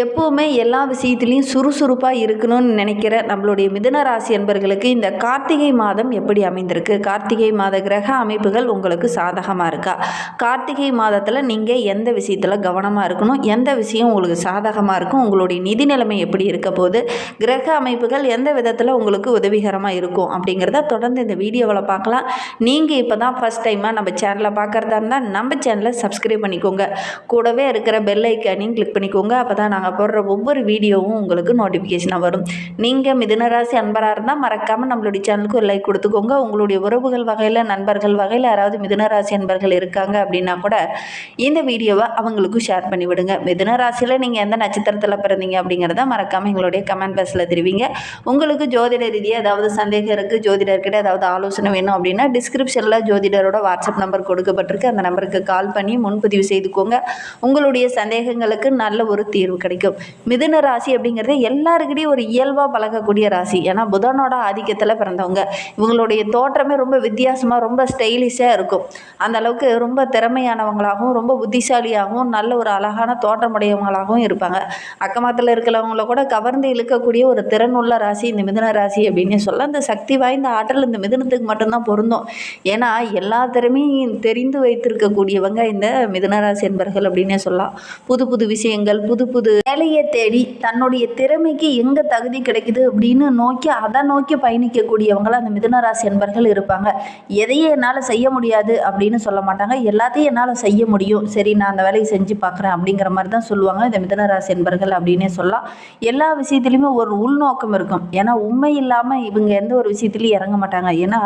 எப்போவுமே எல்லா விஷயத்துலேயும் சுறுசுறுப்பாக இருக்கணும்னு நினைக்கிற நம்மளுடைய மிதுன ராசி என்பர்களுக்கு இந்த கார்த்திகை மாதம் எப்படி அமைந்திருக்கு? கார்த்திகை மாத கிரக அமைப்புகள் உங்களுக்கு சாதகமாக இருக்கா? கார்த்திகை மாதத்தில் நீங்கள் எந்த விஷயத்தில் கவனமாக இருக்கணும்? எந்த விஷயம் உங்களுக்கு சாதகமாக இருக்கும்? உங்களுடைய நிதி நிலைமை எப்படி இருக்க போது கிரக அமைப்புகள் எந்த விதத்தில் உங்களுக்கு உதவிகரமாக இருக்கும்? அப்படிங்கிறத தொடர்ந்து இந்த வீடியோவில் பார்க்கலாம். நீங்கள் இப்போ தான் ஃபஸ்ட் டைமாக நம்ம சேனலை பார்க்குறதா இருந்தால் நம்ம சேனலை சப்ஸ்கிரைப் பண்ணிக்கோங்க. கூடவே இருக்கிற பெல் ஐக்கானையும் கிளிக் பண்ணிக்கோங்க. அப்போ தான் நாங்கள் போடுற ஒவ்வொரு வீடியோவும் உங்களுக்கு நோட்டிஃபிகேஷனாக வரும். நீங்கள் மிதுனராசி அன்பராக இருந்தால் மறக்காமல் நம்மளுடைய சேனலுக்கு ஒரு லைக் கொடுத்துக்கோங்க. உங்களுடைய உறவுகள் வகையில் நண்பர்கள் வகையில் யாராவது மிதுனராசி அன்பர்கள் இருக்காங்க அப்படின்னா கூட இந்த வீடியோவை அவங்களுக்கும் ஷேர் பண்ணி விடுங்க. மிதுனராசியில் நீங்கள் எந்த நட்சத்திரத்தில் பிறந்தீங்க அப்படிங்கிறத மறக்காமல் எங்களுடைய கமெண்ட் பாக்ஸில் தெரிவிங்க. உங்களுக்கு ஜோதிட ரீதியாக ஏதாவது சந்தேகம் இருக்குது ஜோதிடர்கிட்ட ஏதாவது ஆலோசனை வேணும் அப்படின்னா டிஸ்கிரிப்ஷனில் ஜோதிடரோட வாட்ஸ்அப் நம்பர் கொடுக்கப்பட்டிருக்கு. அந்த நம்பருக்கு கால் பண்ணி முன்பதிவு செய்துக்கோங்க. உங்களுடைய சந்தேகங்களுக்கு நல்ல ஒரு தீர்வு கிடைக்கும். மிதுன ராசி அப்படிங்கிறது எல்லாருக்கிட்டையும் ஒரு இயல்பாக பழகக்கூடிய ராசி. ஏன்னா புதனோட ஆதிக்கத்தில் பிறந்தவங்க. இவங்களுடைய தோற்றமே ரொம்ப வித்தியாசமாக ரொம்ப ஸ்டைலிஷாக இருக்கும். அந்த அளவுக்கு ரொம்ப திறமையானவங்களாகவும் ரொம்ப புத்திசாலியாகவும் நல்ல ஒரு அழகான தோற்றமுடையவங்களாகவும் இருப்பாங்க. அக்கமத்தில் இருக்கிறவங்கள கூட கவர்ந்து இழுக்கக்கூடிய ஒரு திறனுள்ள ராசி இந்த மிதுன ராசி அப்படின்னு சொல்ல அந்த சக்தி வாய்ந்த ஆற்றல் இந்த மிதுனத்துக்கு மட்டும்தான் பொருந்தும். ஏன்னா எல்லா திறமையும் தெரிந்து வைத்திருக்கக்கூடியவங்க இந்த மிதுனராசி என்பர்கள் அப்படின்னே சொல்லலாம். புது புது விஷயங்கள் புது புது வேலையை தேடி தன்னுடைய திறமைக்கு எங்கே தகுதி கிடைக்குது அப்படின்னு நோக்கி அதை நோக்கி பயணிக்கக்கூடியவங்கள அந்த மிதுனராசி என்பர்கள் இருப்பாங்க. எதையே என்னால் செய்ய முடியாது அப்படின்னு சொல்ல மாட்டாங்க. எல்லாத்தையும் என்னால் செய்ய முடியும். சரி நான் அந்த வேலையை செஞ்சு பார்க்குறேன் அப்படிங்கிற மாதிரி தான் சொல்லுவாங்க. இந்த மிதனராசி என்பர்கள் அப்படின்னே சொல்லலாம். எல்லா விஷயத்துலையுமே ஒரு உள்நோக்கம் இருக்கும். ஏன்னா உண்மை இல்லாமல் இவங்க எந்த ஒரு விஷயத்துலையும் இறங்க மாட்டாங்க. ஏன்னா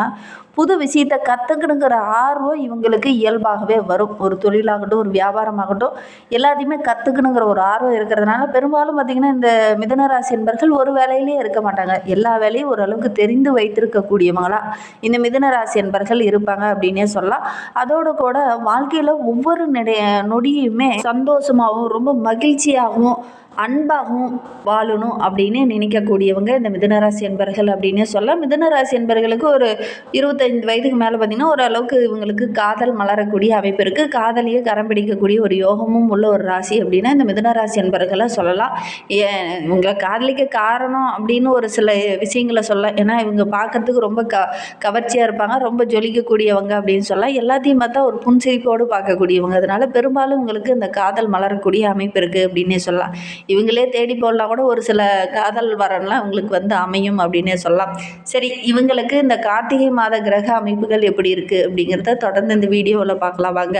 புது விஷயத்தை கற்றுக்கணுங்கிற ஆர்வம் இவங்களுக்கு இயல்பாகவே வரும். ஒரு தொழிலாகட்டும் ஒரு வியாபாரமாகட்டும் எல்லாத்தையுமே கற்றுக்கணுங்கிற ஒரு ஆர்வம் இருக்கிற இருக்கிறதுனால பெரும்பாலும் பார்த்திங்கன்னா இந்த மிதனராசி என்பர்கள் ஒரு வேலையிலேயே இருக்க மாட்டாங்க. எல்லா வேலையும் ஓரளவுக்கு தெரிந்து வைத்திருக்கக்கூடியவங்களா இந்த மிதனராசி என்பர்கள் இருப்பாங்க அப்படின்னே சொல்லலாம். அதோட கூட வாழ்க்கையில் ஒவ்வொரு நெடைய நொடியுமே சந்தோஷமாகவும் ரொம்ப மகிழ்ச்சியாகவும் அன்பாகவும் வாழணும் அப்படின்னு நினைக்கக்கூடியவங்க இந்த மிதனராசி அன்பர்கள் அப்படின்னே சொல்லலாம். மிதனராசி என்பர்களுக்கு ஒரு இருபத்தைந்து வயதுக்கு மேலே பார்த்திங்கன்னா ஓரளவுக்கு இவங்களுக்கு காதல் மலரக்கூடிய அமைப்பு இருக்குது காதலியே கரம் பிடிக்கக்கூடிய ஒரு யோகமும் உள்ள ஒரு ராசி அப்படின்னா இந்த மிதனராசி என்பர்களை சொல்லலாம். ஏன் இவங்களை காதலிக்க காரணம் அப்படின்னு ஒரு சில விஷயங்களை சொல்ல ஏன்னா இவங்க பார்க்கறதுக்கு ரொம்ப க கவர்ச்சியாக இருப்பாங்க ரொம்ப ஜொலிக்கக்கூடியவங்க அப்படின்னு சொல்லலாம். எல்லாத்தையும் பார்த்தா ஒரு புன்சிரிப்போடு பார்க்கக்கூடியவங்க. அதனால் பெரும்பாலும் இவங்களுக்கு இந்த காதல் மலரக்கூடிய அமைப்பு இருக்குது அப்படின்னே சொல்லலாம். இவங்களே தேடி போடலாம் கூட ஒரு சில காதல் வரன்லாம் இவங்களுக்கு வந்து அமையும் அப்படின்னே சொல்லலாம். சரி இவங்களுக்கு இந்த கார்த்திகை மாத கிரக அமைப்புகள் எப்படி இருக்குது அப்படிங்கிறத தொடர்ந்து இந்த வீடியோவில் பார்க்கலாம் வாங்க.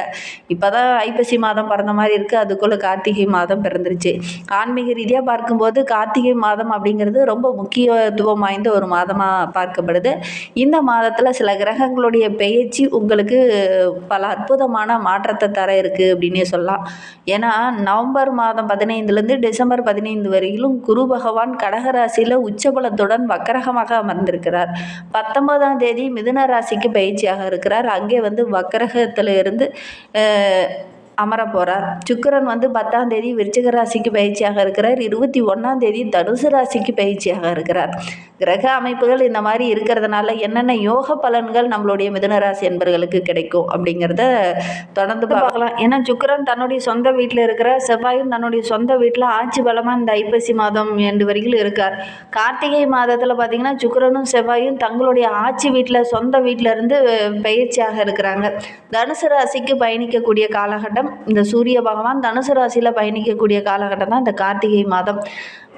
இப்போ தான் ஐப்பசி மாதம் பிறந்த மாதிரி இருக்குது அதுக்குள்ளே கார்த்திகை மாதம் பிறந்துருச்சு. ஆன்மீக ரீதியாக பார்க்கும்போது கார்த்திகை மாதம் அப்படிங்கிறது ரொம்ப முக்கியத்துவம் வாய்ந்த ஒரு மாதமாக பார்க்கப்படுது. இந்த மாதத்தில் சில கிரகங்களுடைய பெயர்ச்சி உங்களுக்கு பல அற்புதமான மாற்றத்தை தர இருக்குது அப்படின்னே சொல்லலாம். ஏன்னா நவம்பர் மாதம் பதினைந்துலேருந்து டிசம்பர் டிசம்பர் பதினைந்து வரையிலும் குரு பகவான் கடகராசியில் உச்சபலத்துடன் வக்கரகமாக அமர்ந்திருக்கிறார். பத்தொன்பதாம் தேதி மிதுன ராசிக்கு பயிற்சியாக இருக்கிறார். அங்கே வந்து வக்கரகத்தில் இருந்து அமர போகிறார் சுக்கிரன் வந்து பத்தாம் தேதி விருச்சிக ராசிக்கு பயிற்சியாக இருக்கிறார். இருபத்தி ஒன்றாம் தேதி தனுசு ராசிக்கு பயிற்சியாக இருக்கிறார். கிரக அமைப்புகள் இந்த மாதிரி இருக்கிறதுனால என்னென்ன யோக பலன்கள் நம்மளுடைய மிதுன ராசி என்பர்களுக்கு கிடைக்கும் அப்படிங்கிறத தொடர்ந்து பார்க்கலாம். ஏன்னா சுக்கிரன் தன்னுடைய சொந்த வீட்டில் இருக்கிற செவ்வாயும் தன்னுடைய சொந்த வீட்டில் ஆட்சி பலமாக இந்த ஐப்பசி மாதம் எண்டு வரைக்கும் இருக்கார். கார்த்திகை மாதத்தில் பார்த்தீங்கன்னா சுக்கிரனும் செவ்வாயும் தங்களுடைய ஆட்சி வீட்டில் சொந்த வீட்டில் இருந்து பயிற்சியாக இருக்கிறாங்க. தனுசு ராசிக்கு பயணிக்கக்கூடிய காலகட்டம் இந்த சூரிய பகவான் தனுசு ராசியில் பயணிக்கக்கூடிய காலகட்டம் தான் இந்த கார்த்திகை மாதம்.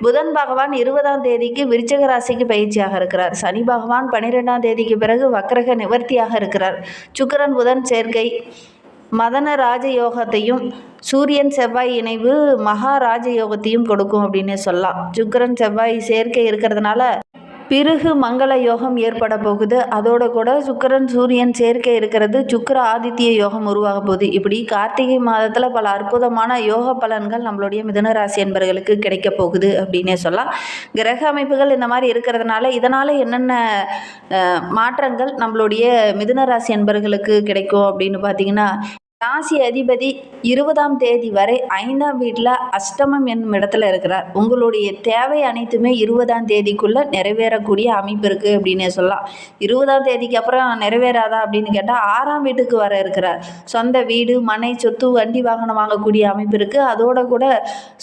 புதன் பகவான் இருபதாம் தேதிக்கு விருச்சக ராசிக்கு பயிற்சியாக இருக்கிறார். சனி பகவான் பன்னிரெண்டாம் தேதிக்கு பிறகு வக்ரக நிவர்த்தியாக இருக்கிறார். சுக்கிரன் புதன் சேர்க்கை. மதன ராஜயோகத்தையும் சூரியன் செவ்வாய் இணைவு மகா ராஜயோகத்தையும் கொடுக்கும் அப்படின்னு சொல்லலாம். சுக்கிரன் செவ்வாய் சேர்க்கை இருக்கிறதுனால பிறகு மங்கள யோகம் ஏற்பட போகுது. அதோட கூட சுக்கிரன் சூரியன் சேர்க்கை இருக்கிறது. சுக்கர ஆதித்ய யோகம் உருவாக போகுது. இப்படி கார்த்திகை மாதத்தில் பல அற்புதமான யோக பலன்கள் நம்மளுடைய மிதனராசி என்பர்களுக்கு கிடைக்க போகுது அப்படின்னே சொல்லலாம். கிரக அமைப்புகள் இந்த மாதிரி இருக்கிறதுனால இதனால் என்னென்ன மாற்றங்கள் நம்மளுடைய மிதுனராசி என்பர்களுக்கு கிடைக்கும் அப்படின்னு பார்த்தீங்கன்னா ராசி அதிபதி இருபதாம் தேதி வரை ஐந்தாம் வீட்டில் அஷ்டமம் என்னும் இடத்துல இருக்கிறார். உங்களுடைய தேவை அனைத்துமே இருபதாம் தேதிக்குள்ளே நிறைவேறக்கூடிய அமைப்பு இருக்குது அப்படின்னே சொல்லலாம். இருபதாம் தேதிக்கு அப்புறம் நிறைவேறாதா அப்படின்னு கேட்டால் ஆறாம் வீட்டுக்கு வர இருக்கிறார். சொந்த வீடு மனை சொத்து வண்டி வாகனம் வாங்கக்கூடிய அமைப்பு இருக்குது அதோட கூட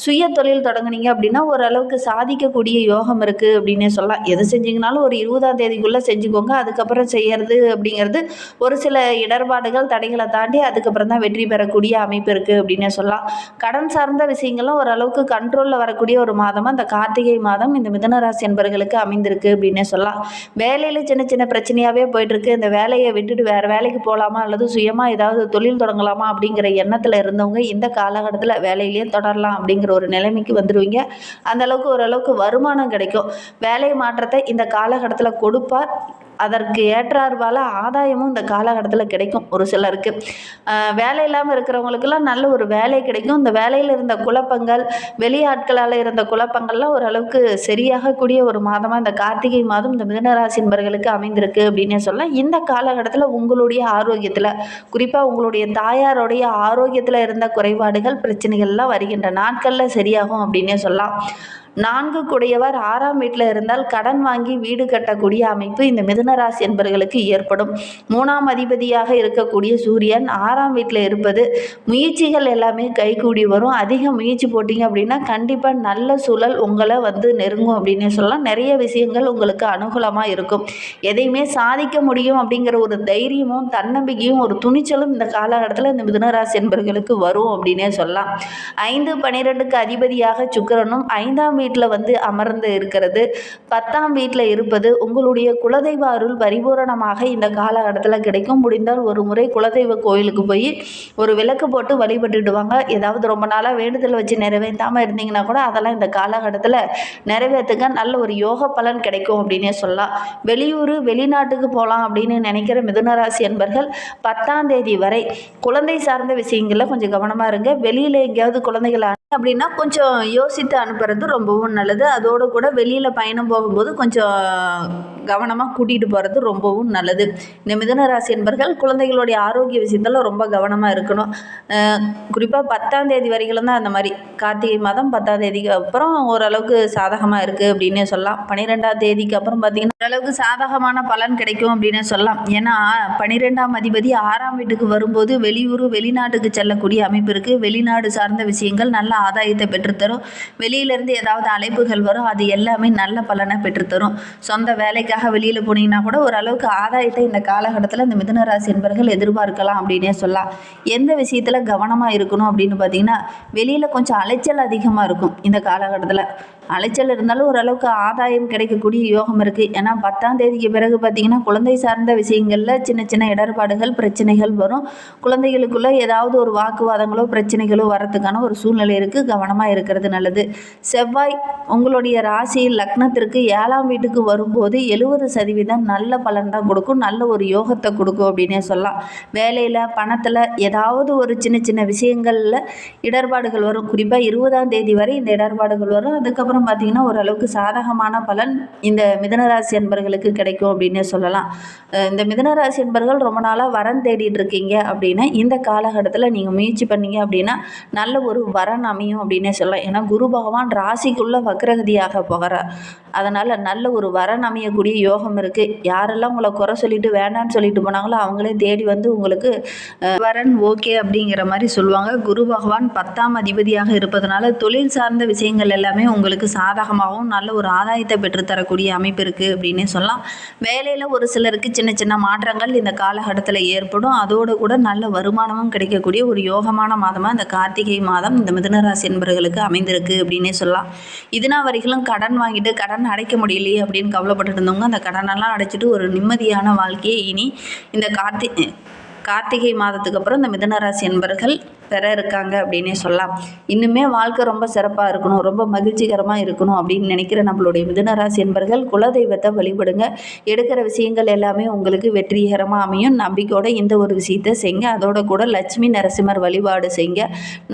சுய தொழில் தொடங்குனீங்க அப்படின்னா ஓரளவுக்கு சாதிக்கக்கூடிய யோகம் இருக்குது அப்படின்னே சொல்லலாம். எது செஞ்சீங்கனாலும் ஒரு இருபதாம் தேதிக்குள்ளே செஞ்சுக்கோங்க. அதுக்கப்புறம் செய்யறது அப்படிங்கிறது ஒரு சில இடர்பாடுகள் தடைகளை தாண்டி அதுக்கப்புறம் மட்டும்தான் வெற்றி பெறக்கூடிய அமைப்பு இருக்குது அப்படின்னே சொல்லலாம். கடன் சார்ந்த விஷயங்களும் ஓரளவுக்கு கண்ட்ரோலில் வரக்கூடிய ஒரு மாதமாக இந்த கார்த்திகை மாதம் இந்த மிதனராசி என்பர்களுக்கு அமைந்திருக்கு அப்படின்னே சொல்லலாம். வேலையில் சின்ன சின்ன பிரச்சனையாகவே போயிட்டுருக்கு. இந்த வேலையை விட்டுட்டு வேறு வேலைக்கு போகலாமா அல்லது சுயமாக ஏதாவது தொழில் தொடங்கலாமா அப்படிங்கிற எண்ணத்தில் இருந்தவங்க இந்த காலகட்டத்தில் வேலையிலேயே தொடரலாம் அப்படிங்கிற ஒரு நிலைமைக்கு வந்துடுவீங்க அந்தளவுக்கு ஓரளவுக்கு வருமானம் கிடைக்கும். வேலை மாற்றத்தை இந்த காலகட்டத்தில் கொடுப்பார். அதற்கு ஏற்றார்வால் ஆதாயமும் இந்த காலகட்டத்தில் கிடைக்கும் ஒரு சிலருக்கு. வேலை இல்லாமல் இருக்கிறவங்களுக்கெல்லாம் நல்ல ஒரு வேலை கிடைக்கும். இந்த வேலையில் இருந்த குழப்பங்கள் வெளியாட்களால் இருந்த குழப்பங்கள்லாம் ஓரளவுக்கு சரியாகக்கூடிய ஒரு மாதமாக இந்த கார்த்திகை மாதம் இந்த மிதனராசி என்பர்களுக்கு அமைந்திருக்கு அப்படின்னே சொல்லலாம். இந்த காலகட்டத்தில் உங்களுடைய ஆரோக்கியத்தில் குறிப்பாக உங்களுடைய தாயாருடைய ஆரோக்கியத்தில் இருந்த குறைபாடுகள் பிரச்சனைகள்லாம் வருகின்ற நாட்களில் சரியாகும் அப்படின்னே சொல்லலாம். நான்கு குடையவர் ஆறாம் வீட்டில் இருந்தால் கடன் வாங்கி வீடு கட்டக்கூடிய அமைப்பு இந்த மிதுனராசி என்பவர்களுக்கு ஏற்படும். மூணாம் அதிபதியாக இருக்கக்கூடிய சூரியன் ஆறாம் வீட்டில் இருப்பது முயற்சிகள் எல்லாமே கைகூடி வரும். அதிக முயற்சி போட்டிங்க அப்படின்னா கண்டிப்பாக நல்ல சூழல் உங்களை வந்து நெருங்கும் அப்படின்னு சொல்லலாம். நிறைய விஷயங்கள் உங்களுக்கு அனுகூலமாக இருக்கும். எதையுமே சாதிக்க முடியும் அப்படிங்கிற ஒரு தைரியமும் தன்னம்பிக்கையும் ஒரு துணிச்சலும் இந்த காலகட்டத்தில் இந்த மிதுனராசி என்பவர்களுக்கு வரும் அப்படின்னே சொல்லலாம். ஐந்து பன்னிரெண்டுக்கு அதிபதியாக சுக்கிரனும் ஐந்தாம் வீட்டில் வந்து அமர்ந்து இருக்கிறது. பத்தாம் வீட்டில் இருப்பது உங்களுடைய குலதெய்வ அருள் பரிபூரணமாக இந்த காலகட்டத்தில் கிடைக்கும். முடிந்தால் ஒரு முறை குலதெய்வ கோயிலுக்கு போய் ஒரு விளக்கு போட்டு வழிபட்டுட்டு வாங்க ஏதாவது ரொம்ப நாளாக வேண்டுதல் வச்சு நிறைவேற்றாமல் இருந்தீங்கன்னா கூட அதெல்லாம் இந்த காலகட்டத்தில் நிறைவேற்றுங்க. நல்ல ஒரு யோக பலன் கிடைக்கும் அப்படின்னே சொல்லலாம். வெளியூர் வெளிநாட்டுக்கு போகலாம் அப்படின்னு நினைக்கிற மிதுனராசி என்பர்கள் பத்தாம் தேதி வரை குழந்தை சார்ந்த விஷயங்களில் கொஞ்சம் கவனமாக இருங்க. வெளியில் எங்கேயாவது குழந்தைகளை அப்படின்னா கொஞ்சம் யோசித்து அனுப்புறது ரொம்பவும் நல்லது. அதோடு கூட வெளியில் பயணம் போகும்போது கொஞ்சம் கவனமாக கூட்டிகிட்டு போகிறது ரொம்பவும் நல்லது. இந்த மிதுனராசி என்பர்கள் குழந்தைகளுடைய ஆரோக்கிய விஷயத்தில் ரொம்ப கவனமாக இருக்கணும். குறிப்பாக பத்தாம் தேதி வரைக்கும் தான் அந்த மாதிரி கார்த்திகை மாதம் பத்தாம் தேதிக்கு அப்புறம் ஓரளவுக்கு சாதகமாக இருக்குது அப்படின்னே சொல்லலாம். பன்னிரெண்டாம் தேதிக்கு அப்புறம் பார்த்திங்கன்னா ஓரளவுக்கு சாதகமான பலன் கிடைக்கும் அப்படின்னே சொல்லலாம். ஏன்னா பன்னிரெண்டாம் அதிபதி ஆறாம் வீட்டுக்கு வரும்போது வெளியூர் வெளிநாட்டுக்கு செல்லக்கூடிய அமைப்பு இருக்குது வெளிநாடு சார்ந்த விஷயங்கள் நல்ல ஆதாயத்தை பெற்றுத்தரும். வெளியிலேருந்து ஏதாவது அழைப்புகள் வரும். அது எல்லாமே நல்ல பலனை பெற்றுத்தரும். சொந்த வேலைக்காக வெளியில் போனீங்கன்னா கூட ஓரளவுக்கு ஆதாயத்தை இந்த காலகட்டத்தில் இந்த மிதுன ராசி என்பவர்கள் எதிர்பார்க்கலாம் அப்படின்னே சொல்லலாம். எந்த விஷயத்தில் கவனமாக இருக்கணும் அப்படின்னு பார்த்தீங்கன்னா வெளியில் கொஞ்சம் அலைச்சல் அதிகமாக இருக்கும் இந்த காலகட்டத்தில். அலைச்சல் இருந்தாலும் ஓரளவுக்கு ஆதாயம் கிடைக்கக்கூடிய யோகம் இருக்குது ஏன்னா பத்தாம் தேதிக்கு பிறகு பார்த்தீங்கன்னா குழந்தை சார்ந்த விஷயங்களில் சின்ன சின்ன இடர்பாடுகள் பிரச்சனைகள் வரும். குழந்தைகளுக்குள்ளே ஏதாவது ஒரு வாக்குவாதங்களோ பிரச்சனைகளோ வரத்துக்கான ஒரு சூழ்நிலை இருக்குது கவனமாக இருக்கிறது நல்லது. செவ்வாய் உங்களுடைய ராசி லக்னத்திற்கு ஏழாம் வீட்டுக்கு வரும்போது எழுபது சதவீதம் நல்ல பலன் தான் கொடுக்கும். நல்ல ஒரு யோகத்தை கொடுக்கும் அப்படின்னே சொல்லலாம். வேலையில் பணத்தில் ஏதாவது ஒரு சின்ன சின்ன விஷயங்களில் இடர்பாடுகள் வரும். குறிப்பாக இருபதாம் தேதி வரை இந்த இடர்பாடுகள் வரும். அதுக்கப்புறம் பார்த்திங்கன்னா ஓரளவுக்கு சாதகமான பலன் இந்த மிதனராசி என்பர்களுக்கு கிடைக்கும் அப்படின்னே சொல்லலாம். இந்த மிதனராசி என்பர்கள் ரொம்ப நாளாக வரன் தேடிட்டு இருக்கீங்க அப்படின்னா இந்த காலகட்டத்தில் நீங்கள் முயற்சி பண்ணீங்க அப்படின்னா நல்ல ஒரு வரன் அமையும் அப்படின்னே சொல்லலாம். ஏன்னா குரு பகவான் ராசிக்குள்ளே வக்ரகதியாக போகிறார். அதனால் நல்ல ஒரு வரன் அமையக்கூடிய யோகம் இருக்குது யாரெல்லாம் உங்களை குறை சொல்லிட்டு வேண்டான்னு சொல்லிட்டு போனாங்களோ அவங்களே தேடி வந்து உங்களுக்கு வரன் ஓகே அப்படிங்கிற மாதிரி சொல்லுவாங்க. குரு பகவான் பத்தாம் அதிபதியாக இருப்பதனால தொழில் சார்ந்த விஷயங்கள் எல்லாமே உங்களுக்கு சாதகமாகவும் நல்ல ஒரு ஆதாயத்தை பெற்றுத்தரக்கூடிய அமைப்பு இருக்குது அப்படின்னே சொல்லலாம். வேலையில் ஒரு சிலருக்கு சின்ன சின்ன மாற்றங்கள் இந்த காலகட்டத்தில் ஏற்படும். அதோடு கூட நல்ல வருமானமும் கிடைக்கக்கூடிய ஒரு யோகமான மாதமாக இந்த கார்த்திகை மாதம் இந்த மிதுனராசி என்பவர்களுக்கு அமைந்திருக்கு அப்படின்னே சொல்லலாம். இதுனா வரைக்கும் கடன் வாங்கிட்டு கடன் அடைக்க முடியலையே அப்படின்னு கவலைப்பட்டுட்டு இருந்தவங்க அந்த கடனெல்லாம் அடைச்சிட்டு ஒரு நிம்மதியான வாழ்க்கையை இனி இந்த கார்த்தி கார்த்திகை மாதத்துக்கு அப்புறம் இந்த மிதனராசி என்பர்கள் பெற இருக்காங்க அப்படின்னே சொல்லலாம். இன்னுமே வாழ்க்கை ரொம்ப சிறப்பாக இருக்கணும் ரொம்ப மகிழ்ச்சிகரமாக இருக்கணும் அப்படின்னு நினைக்கிற நம்மளுடைய மிதுனராசி என்பர்கள் குலதெய்வத்தை வழிபடுங்க. எடுக்கிற விஷயங்கள் எல்லாமே உங்களுக்கு வெற்றிகரமாக அமையும். நம்பிக்கையோட இந்த ஒரு விஷயத்தை செய்யுங்க அதோட கூட லட்சுமி நரசிம்மர் வழிபாடு செய்யுங்க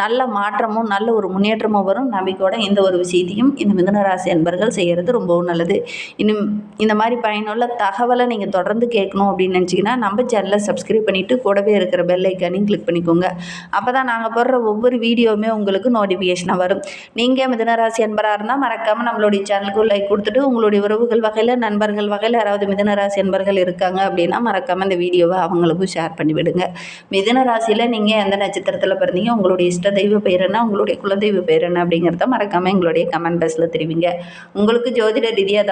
நல்ல மாற்றமும் நல்ல ஒரு முன்னேற்றமும் வரும். நம்பிக்கையோட இந்த ஒரு விஷயத்தையும் இந்த மிதுனராசி என்பர்கள் செய்கிறது ரொம்பவும் நல்லது. இன்னும் இந்த மாதிரி பயனுள்ள தகவலை நீங்கள் தொடர்ந்து கேட்கணும் அப்படின்னு நினச்சிங்கன்னா நம்ம சேனலை சப்ஸ்கிரைப் பண்ணிவிட்டு கூடவே இருக்கிற பெல் ஐக்கானையும் கிளிக் பண்ணிக்கோங்க. அப்போ தான் நாங்கள் போடுற ஒவ்வொரு வீடியோவுமே உங்களுக்கு நோட்டிஃபிகேஷனாக வரும். நீங்கள் மிதனராசி என்பராக இருந்தால் மறக்காமல் நம்மளுடைய சேனலுக்கு லைக் கொடுத்துட்டு உங்களுடைய உறவுகள் வகையில் நண்பர்கள் வகையில் யாராவது மிதனராசி அன்பர்கள் இருக்காங்க அப்படின்னா மறக்காமல் இந்த வீடியோவை அவங்களுக்கும் ஷேர் பண்ணிவிடுங்க மிதனராசியில் நீங்கள் எந்த நட்சத்திரத்தில் பிறந்தீங்க உங்களுடைய இஷ்ட தெய்வ பெயர் என்ன உங்களுடைய குலதெய்வ பேர் என்ன அப்படிங்கிறத மறக்காமல் எங்களுடைய கமெண்ட் பாக்ஸில் தெரிவிங்க. உங்களுக்கு ஜோதிட ரீதியாக